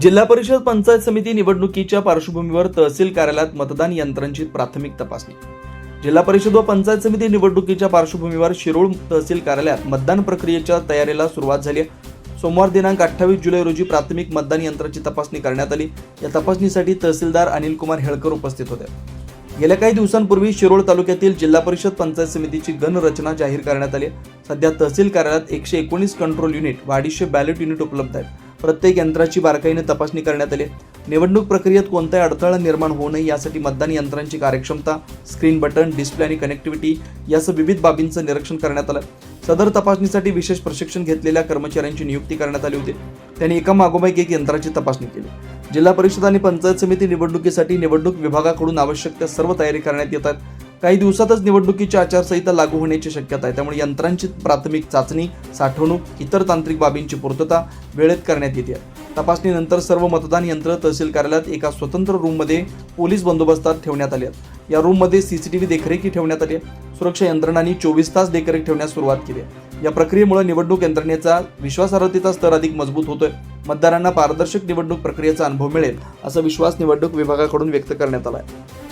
जिल्हा परिषद पंचायत समिती निवडणुकीच्या पार्श्वभूमीवर तहसील कार्यालयात मतदान यंत्रांची प्राथमिक तपासणी. जिल्हा परिषद व पंचायत समिती निवडणुकीच्या पार्श्वभूमीवर शिरोळ तहसील कार्यालयात मतदान प्रक्रियेच्या तयारीला सुरुवात झाली सोमवार दिनांक अठ्ठावीस जुलै रोजी प्राथमिक मतदान यंत्राची तपासणी करण्यात आली. या तपासणीसाठी तहसीलदार अनिल कुमार हेळकर उपस्थित होते. गेल्या काही दिवसांपूर्वी शिरोळ तालुक्यातील जिल्हा परिषद पंचायत समितीची गणरचना जाहीर करण्यात आली सध्या तहसील कार्यालयात एकशे एकोणीस कंट्रोल युनिट व अडीचशे बॅलेट युनिट उपलब्ध आहेत. प्रत्येक यंत्राची बारकाईने तपासणी करण्यात आली. निवडणूक प्रक्रियेत कोणताही अडथळा निर्माण होऊ नये यासाठी मतदान यंत्रांची कार्यक्षमता स्क्रीन बटन डिस्प्ले आणि कनेक्टिव्हिटी यासह विविध बाबींचं निरीक्षण करण्यात आलं. सदर तपासणीसाठी विशेष प्रशिक्षण घेतलेल्या कर्मचाऱ्यांची नियुक्ती करण्यात आली होती. त्यांनी एका मागोमाग एक यंत्राची तपासणी केली. जिल्हा परिषद आणि पंचायत समिती निवडणुकीसाठी निवडणूक विभागाकडून आवश्यक त्या सर्व तयारी करण्यात येतात. काही दिवसातच निवडणुकीची आचारसंहिता लागू होण्याची शक्यता आहे. त्यामुळे यंत्रांची प्राथमिक चाचणी साठवणूक इतर तांत्रिक बाबींची पूर्तता वेळेत करण्यात येते. तपासणीनंतर सर्व मतदान यंत्र तहसील कार्यालयात एका स्वतंत्र रूममध्ये पोलीस बंदोबस्तात ठेवण्यात आले आहेत. या रूममध्ये सी सी टी व्ही देखरेखी ठेवण्यात आली आहे. सुरक्षा यंत्रणांनी चोवीस तास देखरेख ठेवण्यास सुरुवात केली आहे. या प्रक्रियेमुळे निवडणूक यंत्रणेचा विश्वासार्हतेचा स्तर अधिक मजबूत होतोय. मतदारांना पारदर्शक निवडणूक प्रक्रियेचा अनुभव मिळेल असा विश्वास निवडणूक विभागाकडून व्यक्त करण्यात आला आहे.